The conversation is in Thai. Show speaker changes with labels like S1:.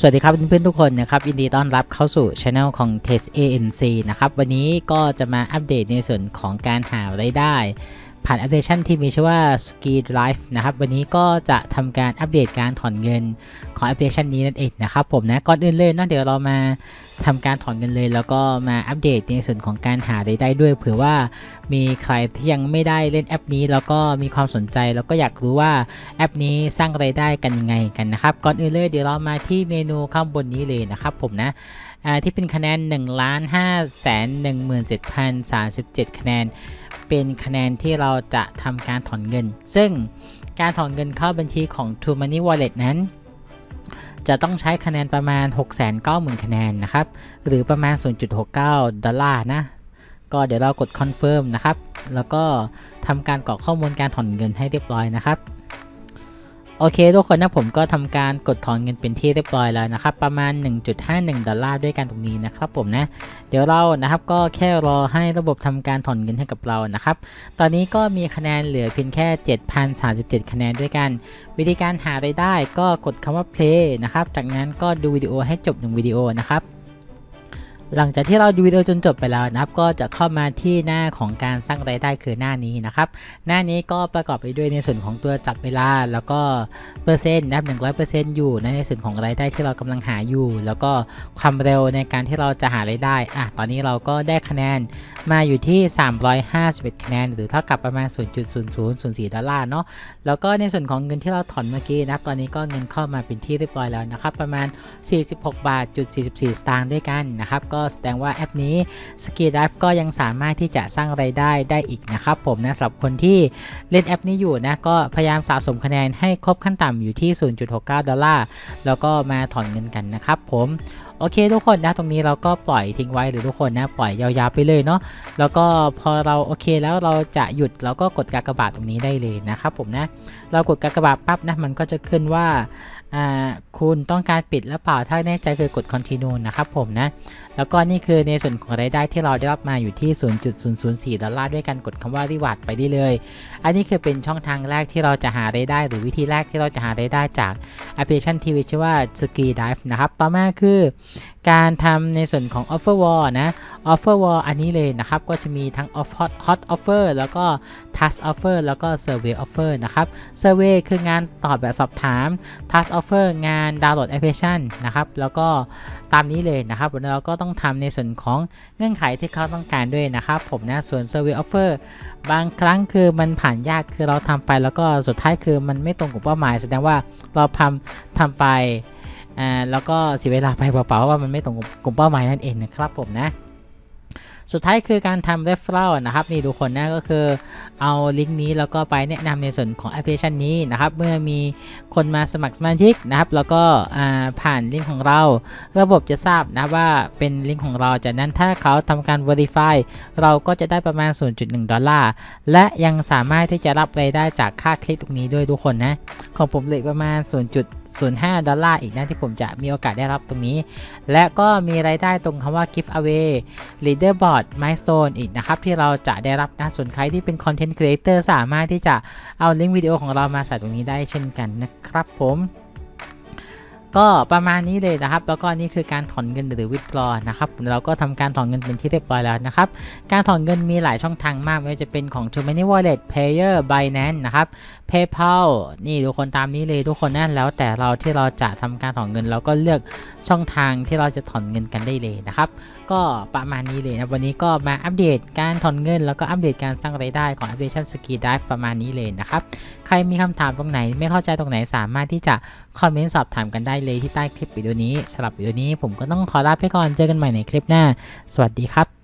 S1: สวัสดีครับเพื่อนๆทุกคนนะครับยินดีต้อนรับเข้าสู่ช anel ของ Test ANC นะครับวันนี้ก็จะมาอัปเดตในส่วนของการหารายได้ ผ่านแอปพลิเคชันที่มีชื่อว่า Ski Drive นะครับ วันนี้ก็จะทำการอัปเดตการถอนเงินของแอปพลิเคชันนี้นั่นเองนะครับผมนะ ก่อนอื่นเลยนะเดี๋ยวเรามาทำการถอนเงินเลย แล้วก็มาอัปเดตในส่วนของการหารายได้ด้วยเผื่อว่ามีใครที่ยังไม่ได้เล่นแอปนี้ แล้วก็มีความสนใจแล้วก็อยากรู้ว่าแอปนี้สร้างรายได้กันยังไงกันนะครับ ก่อนอื่นเลยเดี๋ยวเรามาที่เมนูข้างบนนี้เลยนะครับผมนะที่เป็นคะแนน 1 5 1 7 3 7 คะแนน เป็นคะแนนที่เราจะทำการถอนเงิน ซึ่งการถอนเงินเข้าบัญชีของ True Money Wallet นั้น จะต้องใช้คะแนนประมาณ 690,000 คะแนนนะครับ หรือประมาณ 0.69 ดอลลาร์นะ ก็เดี๋ยวเรากด Confirm นะครับ แล้วก็ทำการกรอกข้อมูลการถอนเงินให้เรียบร้อยนะครับ โอเคทุกคนนะผมก็ทำการกดถอนเงินเป็นที่เรียบร้อยแล้วนะครับ ประมาณ 1.51 ดอลลาร์ด้วยกันตรงนี้นะครับผมนะ เดี๋ยวเรานะครับก็แค่รอให้ระบบทำการถอนเงินให้กับเรานะครับ ตอนนี้ก็มีคะแนนเหลือเพียงแค่ 7,037 คะแนนด้วยกัน วิธีการหารายได้ก็กดคำว่า play นะครับ จากนั้นก็ดูวิดีโอให้จบหนึ่งวิดีโอนะครับ หลังจากที่เราดูวิดีโอจนจบไปแล้วนะครับ ก็จะเข้ามาที่หน้าของการสร้างรายได้คือหน้านี้นะครับ หน้านี้ก็ประกอบไปด้วยในส่วนของตัวจับเวลา แล้วก็เปอร์เซ็นต์นะครับ100%อยู่ในส่วนของรายได้ที่เรากำลังหาอยู่ แล้วก็ความเร็วในการที่เราจะหารายได้อะตอนนี้เราก็ได้คะแนนมาอยู่ที่ 351คะแนน หรือเท่ากับประมาณ 0.0004ดอลลาร์เนาะแล้วก็ในส่วนของเงินที่เราถอนเมื่อกี้นะครับตอนนี้ก็เงินเข้ามาเป็นที่เรียบร้อยแล้วนะครับประมาณ 46บาทจุด44สตางค์ด้วยกันนะครับก็แสดงว่าแอปนี้ s k i l l i f e ก็ยังสามารถที่จะสร้างไรายได้ได้อีกนะครับผมนะสำหรับคนที่เล่นแอปนี้อยู่นะก็พยายามสะสมคะแนนให้ครบขั้นต่ำอยู่ที่ 0.69 ดอลลาร์แล้วก็มาถอนเงินกันนะครับผม โอเคทุกคนนะตรงนี้เราก็ปล่อยทิ้งไว้หรือทุกคนนะปล่อยยาวๆไปเลยเนาะแล้วก็พอเราโอเคแล้วเราจะหยุดเราก็กดกากบาทตรงนี้ได้เลยนะครับผมนะเรากดกากบาทปั๊บนะมันก็จะขึ้นว่าคุณต้องการปิดหรือเปล่าถ้าแน่ใจคือกด continue นะครับผมนะ แล้วก็นี่คือในส่วนของรายได้ที่เราได้รับมาอยู่ที่ 0.004 ดอลลาร์ด้วยกันกดคำว่า reward ไปได้เลย อันนี้คือเป็นช่องทางแรกที่เราจะหารายได้ หรือวิธีแรกที่เราจะหารายได้จาก แอปพลิเคชันทีวีชื่อว่า Ski Dive นะครับ ต่อมาคือ การทำในส่วนของ offer wall นะ offer wall อันนี้เลยนะครับ ก็จะมีทั้ง off hot hot offer แล้วก็ task offer แล้วก็ survey offer นะครับ survey คืองานตอบแบบสอบถาม task offer งานดาวน์โหลดแอปพลิเคชันนะครับ แล้วก็ตามนี้เลยนะครับวันนี้เราก็ต้องทำในส่วนของเงื่อนไขที่เขาต้องการด้วยนะครับ ผมนะ ส่วน survey offer บางครั้งคือมันผ่านยากคือเราทำไปแล้วก็สุดท้ายคือมันไม่ตรงกับเป้าหมาย แสดงว่าเราทำทำไป อ่าแล้วก็เสียเวลาไปเปล่าๆว่ามันไม่ตรงกลุ่มเป้าหมายนั่นเองนะครับผมนะสุดท้ายคือการทำ referral นะครับนี่ทุกคนนะก็คือเอาลิงก์นี้แล้วก็ไปแนะนำในส่วนของแอปพลิเคชันนี้นะครับเมื่อมีคนมาสมัครสมาชิกนะครับแล้วก็ผ่านลิงก์ของเรา ระบบจะทราบนะว่าเป็นลิงก์ของเราจากนั้นถ้าเขาทำการ verify เราก็จะได้ประมาณ 0.1 ดอลลาร์ และยังสามารถที่จะรับรายได้จากค่าคลิกตรงนี้ด้วยทุกคนนะของผมเหลือประมาณ 0.05 ดอลลาร์อีกนะที่ผมจะมีโอกาสได้รับตรงนี้ และก็มีรายได้ตรงคำว่า Give away leaderboard milestone อีกนะครับ ที่เราจะได้รับนะส่วนใครที่เป็น content creator สามารถที่จะเอาลิงก์วิดีโอของเรามาใส่ตรงนี้ได้เช่นกันนะครับผม ก็ประมาณนี้เลยนะครับ แล้วก็นี่คือการถอนเงินหรือ withdraw นะครับ เราก็ทำการถอนเงินเป็นที่เรียบร้อยแล้วนะครับ การถอนเงินมีหลายช่องทางมากไม่ว่าจะเป็นของ t r u Money Wallet Payer Binance นะครับ PayPal นี่ทุกคนตามนี้เลยทุกคนนั่นแล้วแต่เราที่เราจะทำการถอนเงินเราก็เลือกช่องทางที่เราจะถอนเงินกันได้เลยนะครับ ก็ประมาณนี้เลยนะวันนี้ก็มาอัปเดตการถอนเงิน แล้วก็อัปเดตการสร้างรายได้ของแอปพลิเคชัน Ski Dive ประมาณนี้เลยนะครับ ใครมีคำถามตรงไหนไม่เข้าใจตรงไหนสามารถที่จะคอมเมนต์สอบถามกันได้เลยที่ใต้คลิปวิดีโอนี้สำหรับวิดีโอนี้ผมก็ต้องขอลาไปก่อนเจอกันใหม่ในคลิปหน้า สวัสดีครับ